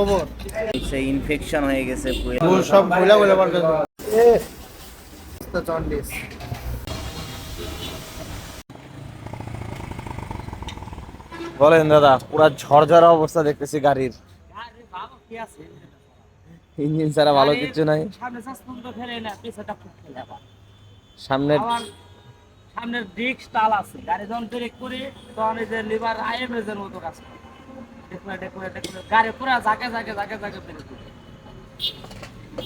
খবর সে ইনফেকশন হয়ে গেছে পুরো। ভুল সব ভুলা বলে পারবে জন্ডিস বলেন দাদা পুরা ঝরঝরা অবস্থা দেখতেছি গাড়ির। ইঞ্জিন ছাড়া ভালো কিছু নাই। তো সামনের সামনের ডিস্ক টাল আছে। গাড়ি যখন ব্রেক করি তখন এই যে লিভার আইএমএস এর মতো কাজ করে। গাড়ি পুরো জাগে জাগে জাগে জাগে ব্রেক করে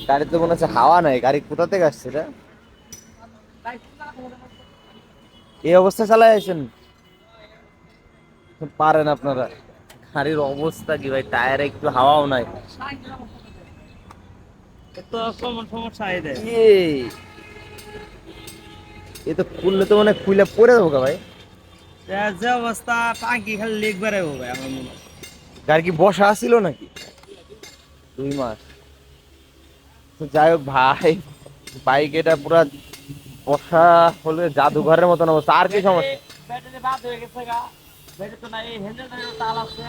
গাড়িতে মনে হচ্ছে হাওয়া নাই। গাড়ি কোথা থেকে আসছে এটা এই অবস্থা চালাই আছেন? পারেন আপনারা। গাড়ির অবস্থা কি ভাই? টায়ারে একটু হাওয়াও নাই। তো সমস্যা এই দেয় এ তো খুললে তো মানে খুলে পড়ে দেবো ভাই। যে অবস্থা টাঙ্কি খালি লিক বেড়ে হবে আমার মনে হয়। গাড়ি কি বসা ছিল নাকি? দুই মাস। তো যাই হোক ভাই বাইক এটা পুরা বসা হলে জাদুঘরের মতন অবস্থা। আর কি সমস্যা? ব্যাটারি বাদ হয়ে গেছে গা। ব্যাটারি তো নাই হ্যান্ডেল তাল আছে।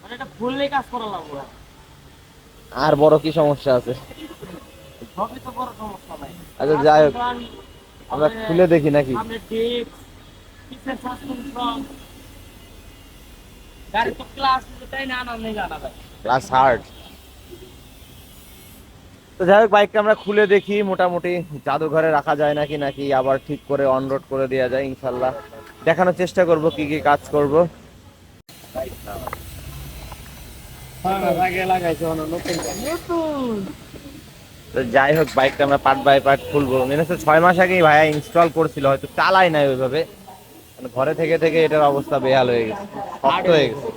মানে এটা ফুললে কাজ করা লাগবে। আর বড় কি সমস্যা আছে? সবই তো বড় সমস্যা নাই আচ্ছা যাই হোক। আমরা খুলে দেখি নাকি। সাসপেনশন ক্লাস তাই না আনন্দ নেই জানা ভাই ক্লাস হার্ড তো যাই হোক বাইকটা আমরা খুলে দেখি মোটামুটি জাদুঘরে রাখা যায় নাকি নাকি আবার ঠিক করে অন রোড করে দেওয়া যায় ইনশাল্লাহ। দেখানোর চেষ্টা করব কি কি কাজ করব। তো যাই হোক বাইকটা আমরা পার্ট বাই পার্ট খুলবো। মেনে ছয় মাস আগেই ভাইয়া ইনস্টল করছিল হয়তো চালাই নাই ওইভাবে। মানে ঘরে থেকে থেকে এটার অবস্থা বেহাল হয়ে গেছে, শক্ত হয়ে গেছে।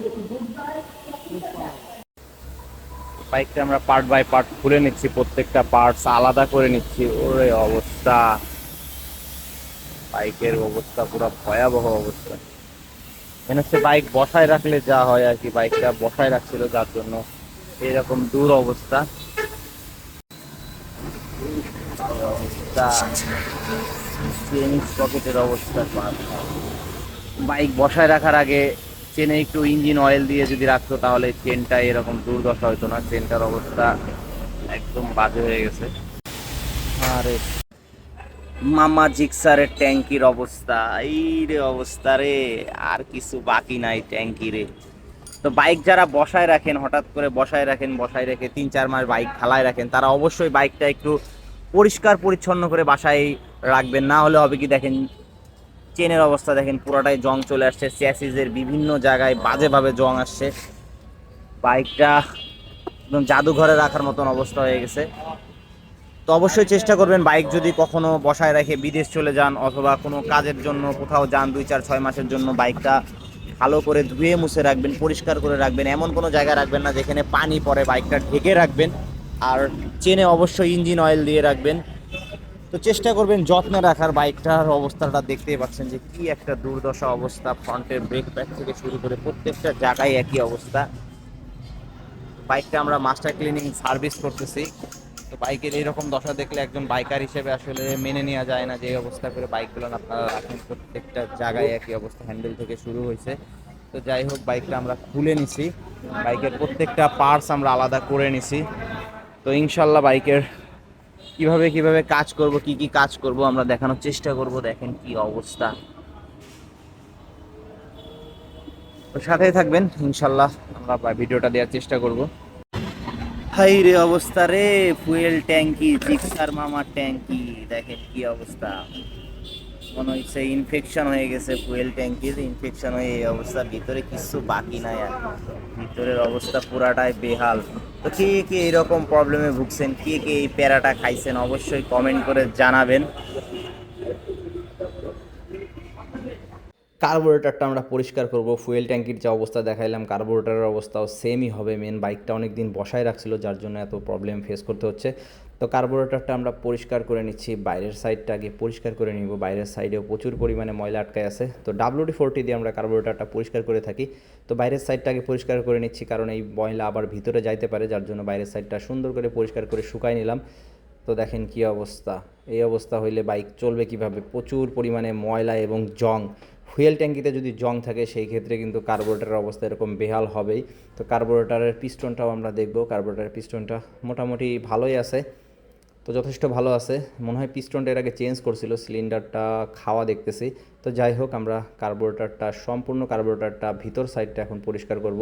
বাইকটা আমরা পার্ট বাই পার্ট খুলে নিচ্ছি, প্রত্যেকটা পার্টস আলাদা করে নিচ্ছি। ওরে অবস্থা। বাইকের অবস্থা, পুরো ভয়াবহ অবস্থা। মনে হচ্ছে বাইক বসায় রাখলে যা হয় আর কি বাইকটা বসায় রাখছিল যার জন্য এরকম দূর অবস্থা অবস্থা। পকেটের অবস্থা বাইক বসায় রাখার আগে চেনে একটু ইঞ্জিন অয়েল দিয়ে যদি রাখতো, তাহলে চেনটা এরকম দুর্দশা হতো না। চেনটার অবস্থা একদম বাজে হয়ে গেছে। আরে, মামা জিক্সারের ট্যাঙ্কির অবস্থা। এই রে অবস্থা রে, আর কিছু বাকি নাই ট্যাঙ্কি রে। তো বাইক যারা বসায় রাখেন, হঠাৎ করে বসায় রাখেন, বসায় রেখে তিন চার মাস বাইক খালায় রাখেন, তারা অবশ্যই বাইকটা একটু পরিষ্কার পরিচ্ছন্ন করে বাসায় রাখবেন, না হলে হবে কি দেখেন, চেনের অবস্থা দেখেন পুরোটাই জং চলে আসছে চ্যাসিসের বিভিন্ন জায়গায় বাজেভাবে জং আসছে। বাইকটা একদম জাদুঘরে রাখার মতন অবস্থা হয়ে গেছে। তো অবশ্যই চেষ্টা করবেন বাইক যদি কখনো বসায় রেখে বিদেশ চলে যান অথবা কোনো কাজের জন্য কোথাও যান দুই চার ছয় মাসের জন্য বাইকটা ভালো করে ধুয়ে মুছে রাখবেন, পরিষ্কার করে রাখবেন, এমন কোনো জায়গায় রাখবেন না যেখানে পানি পড়ে, বাইকটা ঢেকে রাখবেন। আর চেনে অবশ্যই ইঞ্জিন অয়েল দিয়ে রাখবেন। তো চেষ্টা করবেন যত্নে রাখার বাইকটার অবস্থাটা দেখতেই পাচ্ছেন যে কি একটা দুর্দশা অবস্থা ফ্রন্টের ব্রেক প্যাড থেকে শুরু করে প্রত্যেকটা জায়গায় একই অবস্থা। বাইকটা আমরা মাস্টার ক্লিনিং সার্ভিস করতেছি। তো বাইকের এইরকম দশা দেখলে একজন বাইকার হিসেবে আসলে মেনে নেওয়া যায় না যে অবস্থা করে বাইকগুলো আপনারা রাখেন। প্রত্যেকটা জায়গায় একই অবস্থা হ্যান্ডেল থেকে শুরু হয়েছে। তো যাই হোক, বাইকটা আমরা খুলে নিছি। বাইকের প্রত্যেকটা পার্টস আমরা আলাদা করে নিছি। তো ইনশাল্লাহ বাইকের কীভাবে কীভাবে কাজ করব, কি কি কাজ করব, আমরা দেখানোর চেষ্টা করব, দেখেন কি অবস্থা। সাথেই থাকবেন, ইনশাল্লাহ আমরা ভিডিওটা দেওয়ার চেষ্টা করব। হাই রে অবস্থা রে, ফুয়েল ট্যাঙ্কি জিক্সার মামার ট্যাঙ্কি, দেখেন কি অবস্থা। মনে হচ্ছে ইনফেকশন হয়ে গেছে ফুয়েল ট্যাঙ্কির ইনফেকশন হয়ে এই অবস্থা। ভিতরে কিছু বাকি নাই আর। ভিতরের অবস্থা পুরাটাই বেহাল। তো কে কে এরকম প্রবলেমে ভুগছেন? কে কে এই প্যারাটা খাইছেন? অবশ্যই কমেন্ট করে জানাবেন। কার্বোরেটরটা আমরা পরিষ্কার করব। ফুয়েল ট্যাঙ্কির যে অবস্থা দেখাইলাম, কার্বোরেটারের অবস্থাও সেমই হবে। মেন বাইকটা অনেক দিন বসায় রাখছিল, যার জন্য এত প্রবলেম ফেস করতে হচ্ছে। তো কার্বোরেটারটা আমরা পরিষ্কার করে নিচ্ছি, বাইরের সাইডটা আগে পরিষ্কার করে নিব। বাইরের সাইডেও প্রচুর পরিমাণে ময়লা আটকায় আছে। তো ডাব্লিউডি ফোরটি দিয়ে আমরা কার্বোরেটরটা পরিষ্কার করে থাকি। তো বাইরের সাইডটা আগে পরিষ্কার করে নিচ্ছি, কারণ এই ময়লা আবার ভিতরে যাইতে পারে, যার জন্য বাইরের সাইডটা সুন্দর করে পরিষ্কার করে শুকাই নিলাম। তো দেখেন কি অবস্থা। এই অবস্থা হইলে বাইক চলবে কীভাবে? প্রচুর পরিমাণে ময়লা এবং জং। ফুয়েল ট্যাঙ্কিতে যদি জং থাকে, সেই ক্ষেত্রে কিন্তু কার্বোরেটারের অবস্থা এরকম বেহাল হবেই। তো কার্বোরেটারের পিস্টনটাও আমরা দেখব। কার্বোরেটারের পিস্টনটা মোটামুটি ভালোই আছে, তো যথেষ্ট ভালো আছে। মনে হয় পিস্টনটা এর আগে চেঞ্জ করছিল, সিলিন্ডারটা খাওয়া দেখতেছি। তো যাই হোক, আমরা কার্বোরেটারটা, সম্পূর্ণ কার্বোরেটারটা ভিতর সাইডটা এখন পরিষ্কার করব।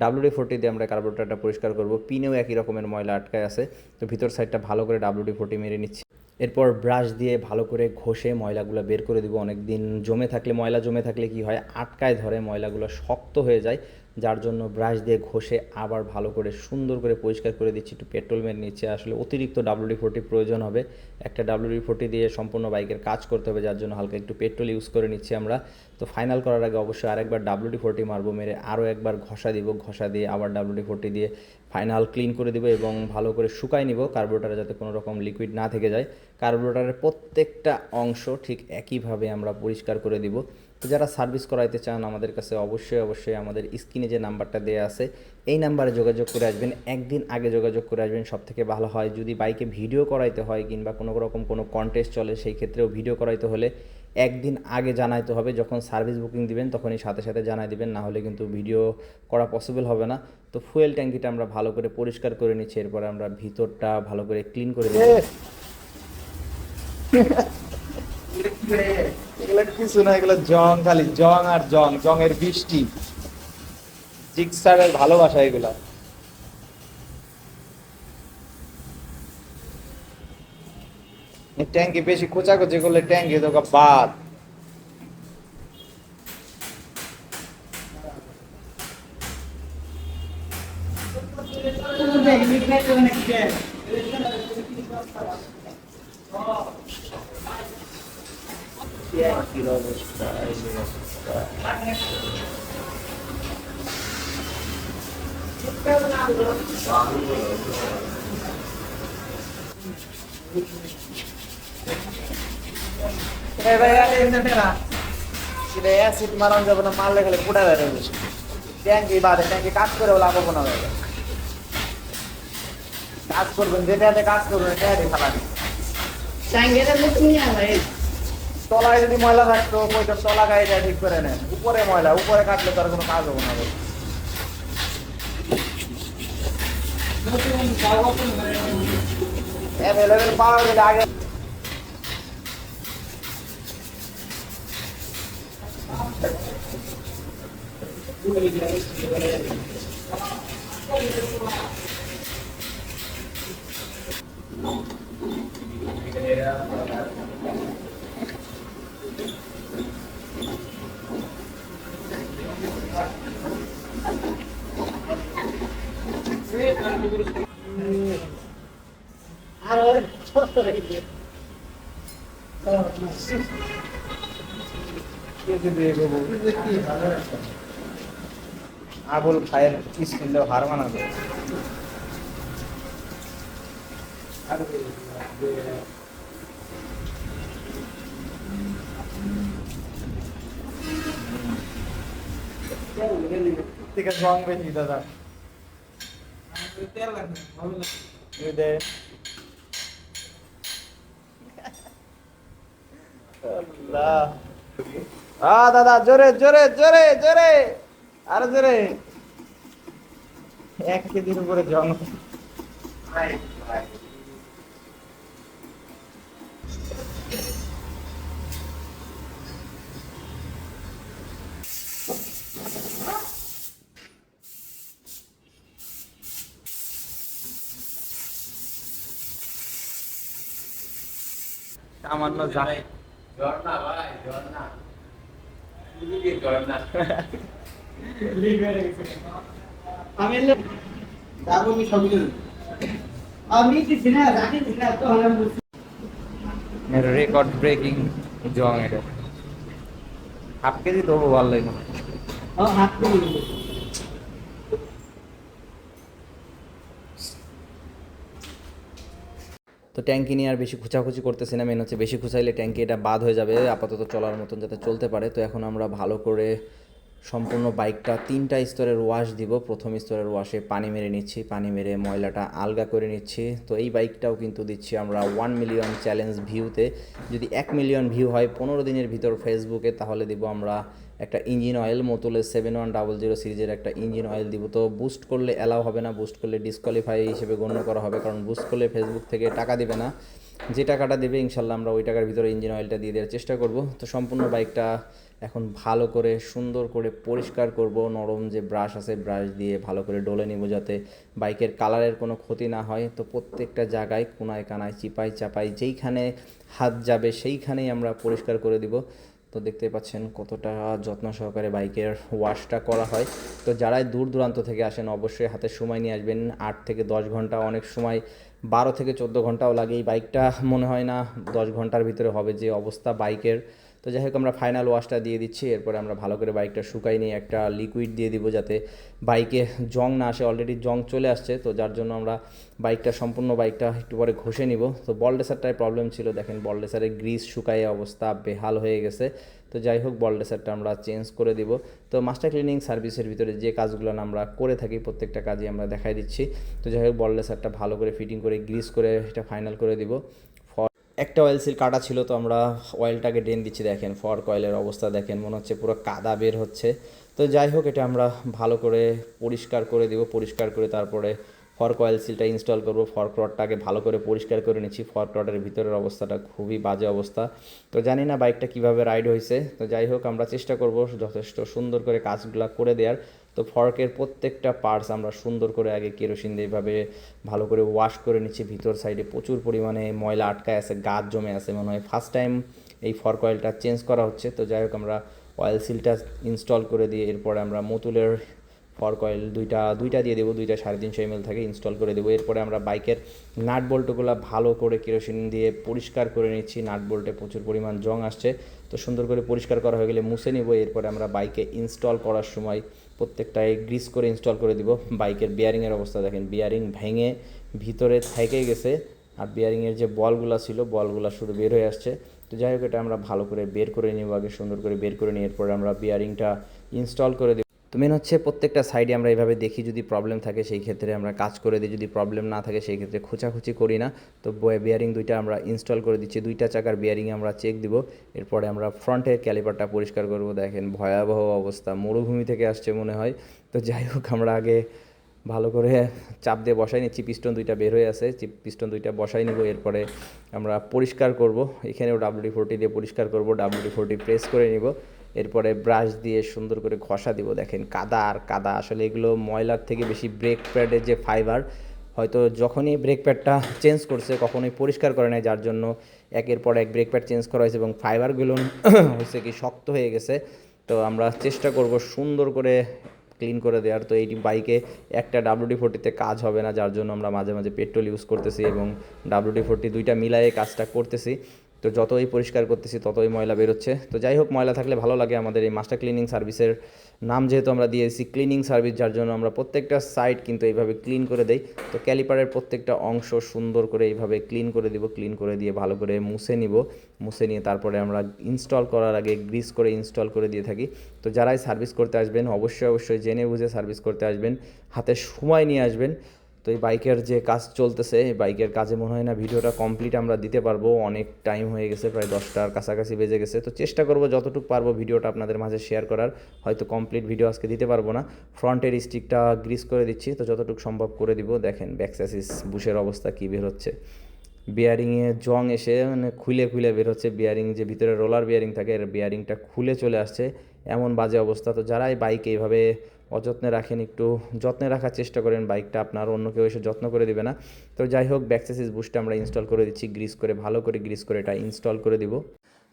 ডাব্লিউডি ফোর্টি দিয়ে আমরা কার্বোরেটারটা পরিষ্কার করব। পিনেও একই রকমের ময়লা আটকায় আছে। তো ভিতর সাইডটা ভালো করে ডাব্লিউডি ফোর্টি মেরে নিচ্ছি। এরপর ব্রাশ দিয়ে ভালো করে ঘষে ময়লাগুলো বের করে দেবো। অনেক দিন জমে থাকলে, ময়লা জমে থাকলে কি হয়? আটকায় ধরে ময়লাগুলো শক্ত হয়ে যায়। যার জন্য ব্রাশ দিয়ে ঘষে আবার ভালো করে, সুন্দর করে পরিষ্কার করে দিচ্ছি। একটু পেট্রোল মেরে নিচ্ছে, আসলে অতিরিক্ত ডাব্লিউডি ফোর্টি প্রয়োজন হবে। একটা ডাব্লিউডি ফোর্টি দিয়ে সম্পূর্ণ বাইকের কাজ করতে হবে, যার জন্য হালকা একটু পেট্রোল ইউজ করে নিচ্ছি আমরা। তো ফাইনাল করার আগে অবশ্যই আরেকবার ডাব্লিউডি ফোরটি মারবো, মেরে আরও একবার ঘষা দিব, ঘষা দিয়ে আবার ডাব্লিউডি ফোর্টি দিয়ে ফাইনাল ক্লিন করে দিব এবং ভালো করে শুকাই নিব। কার্বোরেটারে যাতে কোনো রকম লিকুইড না থেকে যায়। কার্বোরেটারের প্রত্যেকটা অংশ ঠিক একইভাবে আমরা পরিষ্কার করে দিব। তো যারা সার্ভিস করাইতে চান আমাদের কাছে অবশ্যই অবশ্যই আমাদের স্ক্রিনে যে নাম্বারটা দেওয়া আছে এই নাম্বারে যোগাযোগ করে আসবেন। একদিন আগে যোগাযোগ করে আসবেন সব থেকে ভালো হয়। যদি বাইকে ভিডিও করাইতে হয় কিংবা কোনো রকম কোনো কন্টেস্ট চলে সেই ক্ষেত্রেও ভিডিও করাইতে হলে একদিন আগে জানাইতে হবে। যখন সার্ভিস বুকিং দিবেন তখনই সাথে সাথে জানাই দিবেন। না হলে কিন্তু ভিডিও করা পসিবল হবে না। তো ফুয়েল ট্যাঙ্কিটা আমরা ভালো করে পরিষ্কার করে নিচ্ছি। এরপরে আমরা ভিতরটা ভালো করে ক্লিন করে দিচ্ছি এগুলো কিছু না, এগুলো জং, খালি জং আর জং, জংয়ের বৃষ্টি। জিক্সারের ভালোবাসা এগুলা। ট্যাঙ্কি বেশি খোঁচাখুচি করলে ট্যাঙ্কি তোকে বাদ। ট্যাঙ্কির অবস্থা এই অবস্থা। অ্যাসিড মারান যাবে না মারলে খালি ফুটা বেড়ে ট্যাঙ্কি বাদে ট্যাঙ্কি কাজ করে লাভ না। কাজ করবেন যেটাতে কাজ করবেন এটাতে খালানি তলায় যদি ময়লা থাকতো ওইটা তলা গাড়িটা ঠিক করে নেন উপরে ময়লা, উপরে কাটলে তার কোনো কাজ হব না। অ্যাভেলেবেল আবুল খায়ের স্কিল হার মানাবে ঠিক আছে রং বেশি দাদা। দাদা জোরে জোরে জোরে জোরে আর জোরে এক কেজির উপরে জং সামান্য যা আমি আমি দিছি না রাখি দিছি না তো আমি রেকর্ড ব্রেকিং জং এটা। হাফ কেজি তবু ভালো লাগে। ও হাত তো ট্যাঙ্কি নিয়ে আর বেশি খুচাখুচি করতেছি না মেন হচ্ছে বেশি খুচাইলে ট্যাঙ্কি এটা বাদ হয়ে যাবে, আপাতত চলার মতন যাতে চলতে পারে। তো এখন আমরা ভালো করে সম্পূর্ণ বাইকটা তিনটা স্তরের ওয়াশ দিব। প্রথম স্তরের ওয়াশে পানি মেরে নিচ্ছি, পানি মেরে ময়লাটা আলগা করে নিচ্ছি। তো এই বাইকটাও কিন্তু দিচ্ছি আমরা ওয়ান মিলিয়ন চ্যালেঞ্জ ভিউতে যদি এক মিলিয়ন ভিউ হয়, পনেরো দিনের ভিতর ফেসবুকে তাহলে দিব আমরা একটা ইঞ্জিন অয়েল মোতুলের সেভেন ওয়ান ডাবল জিরো সিরিজের একটা ইঞ্জিন অয়েল দিব। তো বুস্ট করলে অ্যালাউ হবে না বুস্ট করলে ডিসকোয়ালিফাই হিসেবে গণ্য করা হবে, কারণ বুস্ট করলে ফেসবুক থেকে টাকা দেবে না। যে টাকাটা দেবে, ইনশাল্লাহ আমরা ওই টাকার ভিতরে ইঞ্জিন অয়েলটা দিয়ে দেওয়ার চেষ্টা করব। তো সম্পূর্ণ বাইকটা এখন ভালো করে, সুন্দর করে পরিষ্কার করব। নরম যে ব্রাশ আছে ব্রাশ দিয়ে ভালো করে ডলে নিব যাতে বাইকের কালারের কোনো ক্ষতি না হয়। তো প্রত্যেকটা জায়গায় কোনায় কানায় চিপাই চাপাই যেইখানে হাত যাবে সেইখানেই আমরা পরিষ্কার করে দিব। তো দেখতে পাচ্ছেন কতটা যত্ন সহকারে বাইকের ওয়াশটা করা হয়। তো যারাই দূর দূরান্ত থেকে আসেন, অবশ্যই হাতে সময় নিয়ে আসবেন। আট থেকে দশ ঘণ্টা অনেক সময়, বারো থেকে চোদ্দ ঘন্টাও লাগে। এই বাইকটা মনে হয় না দশ ঘণ্টার ভিতরে হবে। যে অবস্থা বাইকের তো যাই হোক, আমরা ফাইনাল ওয়াশটা দিয়ে দিচ্ছি। এরপরে আমরা ভালো করে বাইকটা শুকাই নিয়ে একটা লিকুইড দিয়ে দিব যাতে বাইকে জং না আসে। অলরেডি জং চলে আসছে, তো যার জন্য আমরা বাইকটা সম্পূর্ণ বাইকটা একটু পরে ঘষে নিব। তো বলডেসারটায় প্রবলেম ছিল। দেখেন বলডেসারে গ্রিস শুকায় অবস্থা বেহাল হয়ে গেছে। তো যাই হোক বলডেসারটা আমরা চেঞ্জ করে দিব। তো মাস্টার ক্লিনিং সার্ভিসের ভিতরে যে কাজগুলো আমরা করে থাকি, প্রত্যেকটা কাজই আমরা দেখাই দিচ্ছি। তো যাই হোক বলডেসারটা ভালো করে ফিটিং করে গ্রিস করে এটা ফাইনাল করে দিব। একটা অয়েল সিল কাটা ছিল, তো আমরা অয়েলটাকে ড্রেন দিচ্ছি, দেখেন ফর কয়েলের অবস্থা, দেখেন, মনে হচ্ছে পুরো কাদা বের হচ্ছে। তো যাই হোক, এটা আমরা ভালো করে পরিষ্কার করে দিব, পরিষ্কার করে তারপরে ফর কয়েল সিলটা ইনস্টল করব। ফর রডটাকে ভালো করে পরিষ্কার করে নিচ্ছি। ফর রডের ভিতরের অবস্থাটা খুবই বাজে অবস্থা। তো জানি না বাইকটা কীভাবে রাইড হয়েছে তো যাই হোক, আমরা চেষ্টা করব যথেষ্ট সুন্দর করে কাজগুলো করে দেওয়ার তো ফর্কের প্রত্যেকটা পার্টস আমরা সুন্দর করে আগে কেরোসিন দিয়ে এভাবে ভালো করে ওয়াশ করে নিচ্ছি। ভিতর সাইডে প্রচুর পরিমাণে ময়লা আটকায় আছে, গাছ জমে আছে। মনে হয় ফার্স্ট টাইম এই ফর্ক অয়েলটা চেঞ্জ করা হচ্ছে। তো যাই হোক, আমরা অয়েল সিলটা ইনস্টল করে দিয়ে এরপরে আমরা মতুলের ফর কয়েল দুইটা দুইটা দিয়ে দেবো। দুইটা সাড়ে তিনশো এমএল থাকে ইনস্টল করে দেবো। এরপরে আমরা বাইকের নাট বল্টগুলো ভালো করে কেরোসিন দিয়ে পরিষ্কার করে নিচ্ছি। নাট বল্টে প্রচুর পরিমাণ জং আসছে। তো সুন্দর করে পরিষ্কার করা হয়ে গেলে মুছে নেব। এরপরে আমরা বাইকে ইনস্টল করার সময় প্রত্যেকটায় গ্রিস করে ইনস্টল করে দিব। বাইকের বিয়ারিংয়ের অবস্থা দেখেন বিয়ারিং ভেঙে ভিতরে থেকে গেছে। আর বিয়ারিংয়ের যে বলগুলো ছিল, বলগুলো শুধু বের হয়ে আসছে। তো যাই হোক, এটা আমরা ভালো করে বের করে নিব আগে, সুন্দর করে বের করে নিয়ে এরপরে আমরা বিয়ারিংটা ইনস্টল করে দেব। তো মেন হচ্ছে প্রত্যেকটা সাইডে আমরা এভাবে দেখি যদি প্রবলেম থাকে, সেই ক্ষেত্রে আমরা কাজ করে দিই। যদি প্রবলেম না থাকে, সেই ক্ষেত্রে খোঁচাখুচি করি না। তো বিয়ারিং দুইটা আমরা ইনস্টল করে দিচ্ছি। দুইটা চাকার বিয়ারিং আমরা চেক দিব। এরপরে আমরা ফ্রন্টের ক্যালিপারটা পরিষ্কার করব। দেখেন ভয়াবহ অবস্থা। মরুভূমি থেকে আসছে মনে হয়। তো যাই হোক, আমরা আগে ভালো করে চাপ দিয়ে বসাই নিচ্ছি। পিস্টন দুইটা বের হয়ে আছে। পিস্টন দুইটা বসাই নেব, এরপরে আমরা পরিষ্কার করব। এখানেও ডাব্লিউডি ফোরটি দিয়ে পরিষ্কার করব। ডাব্লিউডি ফোরটি প্রেস করে নিব। এরপরে ব্রাশ দিয়ে সুন্দর করে ঘষা দিব। দেখেন কাদা আর কাদা। আসলে এগুলো ময়লার থেকে বেশি ব্রেক প্যাডের যে ফাইবার হয়তো যখনই ব্রেক প্যাডটা চেঞ্জ করছে, কখনোই পরিষ্কার করে নেয় যার জন্য একের পর এক ব্রেক প্যাড চেঞ্জ করা হয়েছে এবং ফাইবারগুলো হয়েছে কি শক্ত হয়ে গেছে। তো আমরা চেষ্টা করব সুন্দর করে ক্লিন করে দেওয়ার। তো এইটি বাইকে একটা ডাব্লিউডি ফোরটিতে কাজ হবে না, যার জন্য আমরা মাঝে মাঝে পেট্রোল ইউজ করতেছি এবং ডাব্লিউডি ফোরটি দুইটা মিলাইয়ে কাজটা করতেছি। তো যতই পরিষ্কার করতেছি, ততই ময়লা বেরোচ্ছে। তো যাই হোক, ময়লা থাকলে ভালো লাগে আমাদের এই মাস্টার ক্লিনিং সার্ভিসের নাম যেহেতু আমরা দিয়েছি ক্লিনিং সার্ভিস যার জন্য আমরা প্রত্যেকটা সাইড কিন্তু এইভাবে ক্লিন করে দেই। তো ক্যালিপারের প্রত্যেকটা অংশ সুন্দর করে এইভাবে ক্লিন করে দিব ক্লিন করে দিয়ে ভালো করে মুছে নিব। মুছে নিয়ে তারপরে আমরা ইনস্টল করার আগে গ্রিস করে ইনস্টল করে দিয়ে থাকি। তো যারাই সার্ভিস করতে আসবেন, অবশ্যই অবশ্যই জেনে বুঝে সার্ভিস করতে আসবেন। হাতে সময় নিয়ে আসবেন। তো এই বাইকের যে কাজ চলতেছে, এই বাইকের কাজে মনে হয় না ভিডিওটা কমপ্লিট আমরা দিতে পারব। অনেক টাইম হয়ে গেছে, প্রায় দশটার কাছাকাছি বেজে গেছে। তো চেষ্টা করব যতটুকু পারব ভিডিওটা আপনাদের মাঝে শেয়ার করার। হয়তো কমপ্লিট ভিডিও আজকে দিতে পারব না। ফ্রন্টের স্টিকটা গ্রিস করে দিচ্ছি, তো যতটুকু সম্ভব করে দিব। দেখেন ব্যাকস্যাসিস বুশের অবস্থা কী বের হচ্ছে। বিয়ারিংয়ে জং এসে মানে খুলে খুলে বের হচ্ছে। বিয়ারিং যে ভিতরে রোলার বিয়ারিং থাকে, এর বিয়ারিংটা খুলে চলে আসছে। এমন বাজে অবস্থা। তো যারাই বাইক এইভাবে অযত্নে রাখেন, একটু যত্নে রাখার চেষ্টা করেন বাইকটা, আপনার অন্য কেউ এসে যত্ন করে দিবে না। তো যাই হোক ব্যাকসেসিস বুস্টটা আমরা ইনস্টল করে দিচ্ছি গ্রিস করে, ভালো করে গ্রিস করে এটা ইনস্টল করে দিব।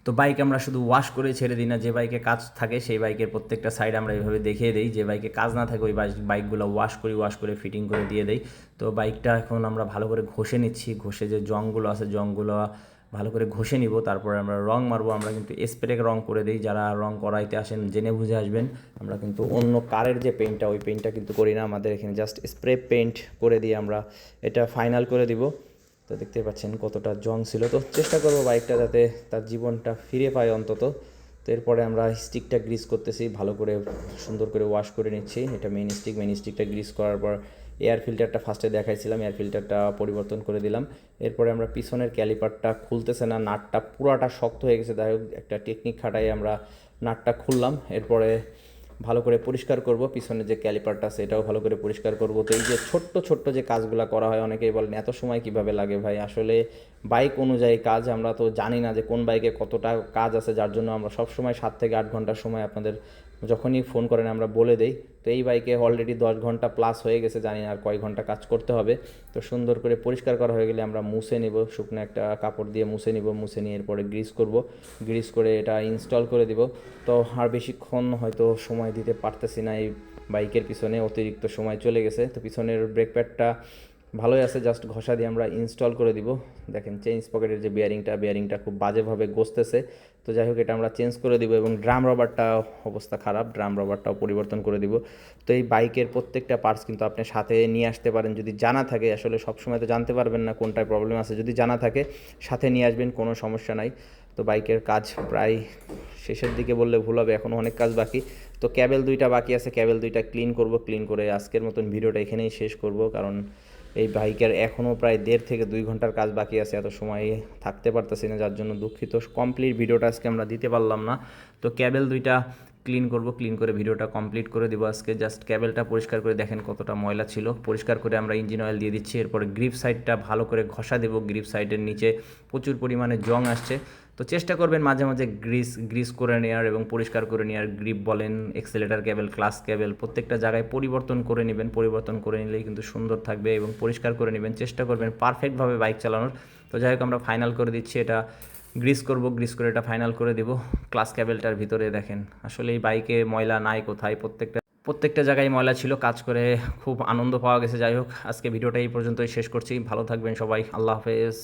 তো বাইক আমরা শুধু ওয়াশ করে ছেড়ে দিই না, যে বাইকে কাজ থাকে, সেই বাইকের প্রত্যেকটা সাইড আমরা এইভাবে দেখিয়ে দিই। যে বাইকে কাজ না থাকে, ওই বাইকগুলো ওয়াশ করি ওয়াশ করে ফিটিং করে দিয়ে দেই। তো বাইকটা এখন আমরা ভালো করে ঘষে নিচ্ছি, ঘষে যে জংগুলো আছে, জংগুলো ভালো করে ঘষে নিব, তারপরে আমরা রং মারবো, আমরা কিন্তু স্প্রে রং করে দিই, যারা রং করাইতে আসেন জেনে বুঝে আসবেন। আমরা কিন্তু অন্য কারের যে পেন্টটা ওই পেন্টটা কিন্তু করি না, আমাদের এখানে জাস্ট স্প্রে পেন্ট করে দিয়ে আমরা এটা ফাইনাল করে দিব। তো দেখতে পাচ্ছেন কতটা জং ছিল। তো চেষ্টা করব বাইকটা যাতে তার জীবনটা ফিরে পায় অন্তত। তো এরপরে আমরা স্টিকটা গ্রিস করতেছি, ভালো করে সুন্দর করে ওয়াশ করে নিচ্ছি। এটা মেন স্টিক মেন স্টিকটা গ্রিস করার পর এয়ার ফিল্টারটা ফার্স্টে দেখাইছিলাম এয়ার ফিল্টারটা পরিবর্তন করে দিলাম। এরপরে আমরা পিছনের ক্যালিপারটা খুলতেছে না, নাটটা পুরাটা শক্ত হয়ে গেছে। যাই হোক, একটা টেকনিক খাটাই আমরা নাটটা খুললাম। এরপরে ভালো করে পরিষ্কার করব পিছনে যে ক্যালিপারটা আছে এটাও ভালো করে পরিষ্কার করব। তো এই যে ছোট্ট ছোট্ট যে কাজগুলো করা হয়, অনেকেই বলেন, এত সময় কীভাবে লাগে ভাই? আসলে বাইক অনুযায়ী কাজ আমরা তো জানি না যে কোন বাইকে কতটা কাজ আছে, যার জন্য আমরা সব সময় সাত থেকে আট ঘণ্টার সময় আপনাদের যখনই ফোন করেন, আমরা বলে দেই। তো এই বাইকে অলরেডি দশ ঘণ্টা প্লাস হয়ে গেছে, জানি আর কয় ঘণ্টা কাজ করতে হবে। তো সুন্দর করে পরিষ্কার করা হয়ে গেলে আমরা মুছে নিব, শুকনো একটা কাপড় দিয়ে মুছে নিব, মুছে নিয়ে এরপরে গ্রিস করব। গ্রিস করে এটা ইনস্টল করে দিব। তো আর বেশিক্ষণ হয়তো সময় দিতে পারতেছি না, এই বাইকের পিছনে অতিরিক্ত সময় চলে গেছে। তো পিছনের ব্রেক প্যাডটা ভালোই আছে জাস্ট ঘষা দিয়ে আমরা ইনস্টল করে দিব। দেখেন চেঞ্জ পকেটের যে বিয়ারিংটা বিয়ারিংটা খুব বাজেভাবে গসতেছে। তো যাই হোক, এটা আমরা চেঞ্জ করে দিব এবং ড্রাম রবারটা অবস্থা খারাপ ড্রাম রবারটাও পরিবর্তন করে দিব। তো এই বাইকের প্রত্যেকটা পার্টস কিন্তু আপনি সাথে নিয়ে আসতে পারেন। যদি জানা থাকে, আসলে সবসময় তো জানতে পারবেন না কোনটায় প্রবলেম আছে। যদি জানা থাকে, সাথে নিয়ে আসবেন, কোনো সমস্যা নাই। তো বাইকের কাজ প্রায় শেষের দিকে বললে ভুল হবে এখনও অনেক কাজ বাকি। তো ক্যাবেল দুইটা বাকি আছে ক্যাবেল দুইটা ক্লিন করব ক্লিন করে আজকের মতন ভিডিওটা এখানেই শেষ করব। কারণ এই বাইকের এখনও প্রায় দেড় থেকে দুই ঘণ্টার কাজ বাকি আছে, এত সময় থাকতে পারতেছি না, যার জন্য দুঃখিত। কমপ্লিট ভিডিওটা আজকে আমরা দিতে পারলাম না। তো ক্যাবেল দুইটা ক্লিন করব ক্লিন করে ভিডিওটা কমপ্লিট করে দেবো। আজকে জাস্ট ক্যাবেলটা পরিষ্কার করে দেখেন কতটা ময়লা ছিল। পরিষ্কার করে আমরা ইঞ্জিন অয়েল দিয়ে দিচ্ছি, এরপরে গ্রিপ সাইডটা ভালো করে ঘষা দেবো। গ্রিপ সাইডের নিচে প্রচুর পরিমাণে জং আসছে। তো চেষ্টা করবেন মাঝে মাঝে গ্রিস গ্রিস করে নেওয়ার এবং পরিষ্কার করে নেওয়ার গ্রিপ বলেন এক্সেলেটার ক্যাবেল ক্লাস ক্যাবেল প্রত্যেকটা জায়গায় পরিবর্তন করে নেবেন। পরিবর্তন করে নিলেই কিন্তু সুন্দর থাকবে এবং পরিষ্কার করে নেবেন। চেষ্টা করবেন পারফেক্টভাবে বাইক চালানোর। তো যাই হোক, আমরা ফাইনাল করে দিচ্ছি। এটা গ্রিস করব, গ্রিস করে এটা ফাইনাল করে দেব। ক্লাস ক্যাবেলটার ভিতরে দেখেন, আসলে এই বাইকে ময়লা নাই কোথায়? প্রত্যেকটা প্রত্যেকটা জায়গায় ময়লা ছিল, কাজ করে খুব আনন্দ পাওয়া গেছে। যাই হোক, আজকে ভিডিওটা এই পর্যন্তই শেষ করছি। ভালো থাকবেন সবাই, আল্লাহ হাফেজ।